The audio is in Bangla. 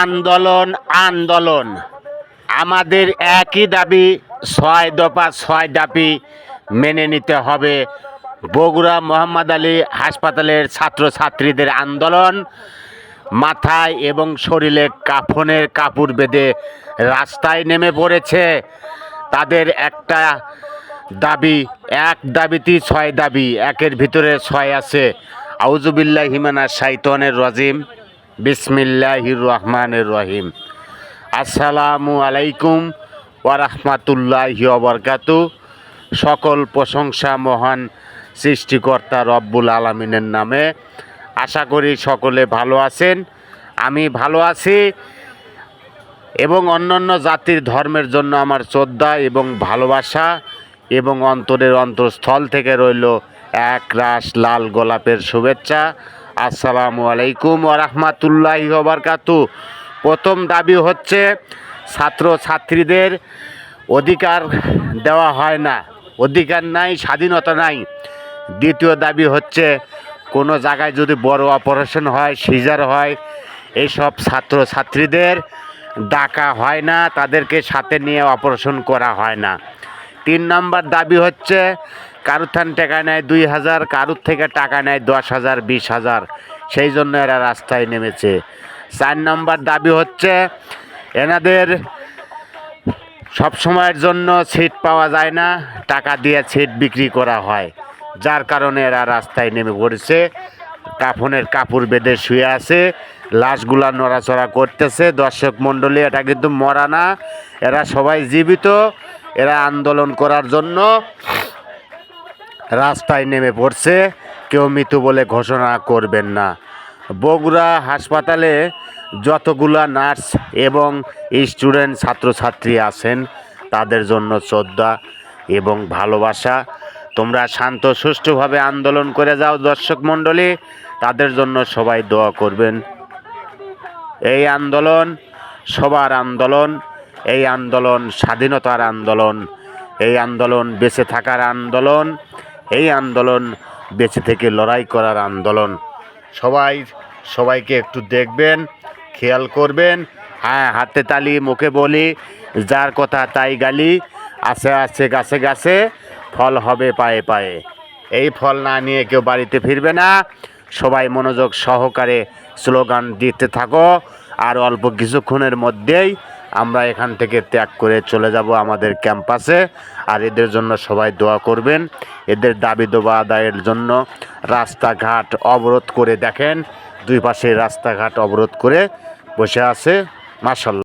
আন্দোলন আন্দোলন। আমাদের একই দাবি, ছয় দফা, ছয় দাবি মেনে নিতে হবে। বগুড়া মোহাম্মদ আলী হাসপাতালের ছাত্রছাত্রীদের আন্দোলন, মাথায় এবং শরীরে কাফনের কাপড় বেঁধে রাস্তায় নেমে পড়েছে। তাদের একটা দাবি, এক দাবিতেই ছয় দাবি, একের ভিতরে ছয় আছে। আউজুবিল্লাহ হিমানা সাইতনের রাজিম। বিসমিল্লাহির রহমানের রহিম। আসসালামু আলাইকুম ওয়ারহমাতুল্লাহি ওবরকাতু সকল প্রশংসা মহান সৃষ্টিকর্তা রব্বুল আলমিনের নামে আশা করি সকলে ভালো আছেন। আমি ভালো আছি এবং অন্যান্য জাতির ধর্মের জন্য আমার শ্রদ্ধা এবং ভালোবাসা এবং অন্তরের অন্তঃস্থল থেকে রইল এক রাস লাল গোলাপের শুভেচ্ছা। আসসালামু আলাইকুম ওরহমাতুল্লাহি ওবরকাতু প্রথম দাবি হচ্ছে ছাত্র ছাত্রীদের অধিকার দেওয়া হয় না। অধিকার নাই, স্বাধীনতা নাই। দ্বিতীয় দাবি হচ্ছে কোনো জায়গায় যদি বড় অপারেশন হয়, সিজার হয় এইসব ছাত্র ছাত্রীদের ডাকা হয় না, তাদেরকে সাথে নিয়ে অপারেশন করা হয় না। তিন নম্বর দাবি হচ্ছে কারুর থান টাকা নেয় দুই হাজার, কারুর থেকে টাকা নেয় দশ হাজার, বিশ হাজার। সেই জন্য এরা রাস্তায় নেমেছে। চার নম্বর দাবি হচ্ছে, এনাদের সব সময়ের জন্য সিট পাওয়া যায় না, টাকা দিয়ে সিট বিক্রি করা হয়। যার কারণে এরা রাস্তায় নেমে পড়েছে। কাফনের কাপড় বেঁধে শুয়ে আছে, লাশগুলা নড়াচড়া করতেছে। দর্শক মণ্ডলী, এটা কিন্তু মরা না। এরা সবাই জীবিত। এরা আন্দোলন করার জন্য রাস্তায় নেমে পড়ছে। কেউ মৃত বলে ঘোষণা করবেন না। বগুড়া হাসপাতালে যতগুলা নার্স এবং স্টুডেন্ট ছাত্রছাত্রী আছেন, তাদের জন্য শ্রদ্ধা এবং ভালোবাসা। তোমরা শান্ত, সুষ্ঠুভাবে আন্দোলন করে যাও দর্শক মণ্ডলী। তাদের জন্য সবাই দোয়া করবেন। এই আন্দোলন সবার আন্দোলন, এই আন্দোলন স্বাধীনতার আন্দোলন, এই আন্দোলন বেঁচে থাকার আন্দোলন। এই আন্দোলন বেঁচে থেকে লড়াই করার আন্দোলন। সবাই, সবাইকে একটু দেখবেন, খেয়াল করবেন। হ্যাঁ হাতে তালি, মুখে বলি, যার কথা তাই গালি, আছে আছে, গাছে গাছে, ফল হবে পায়ে পায়ে। এই ফল না নিয়ে কেউ বাড়িতে ফিরবে না। সবাই মনোযোগ সহকারে স্লোগান দিতে থাকো। আর অল্প কিছুক্ষণের মধ্যেই আমরা এখান থেকে ত্যাগ করে চলে যাব আমাদের ক্যাম্পাসে। আর এদের জন্য সবাই দোয়া করবেন। এদের দাবি দোবা আদায়ের জন্য রাস্তাঘাট অবরোধ করে দেখেন। দুই পাশে রাস্তাঘাট অবরোধ করে বসে আছে। মার্শাল্লাহ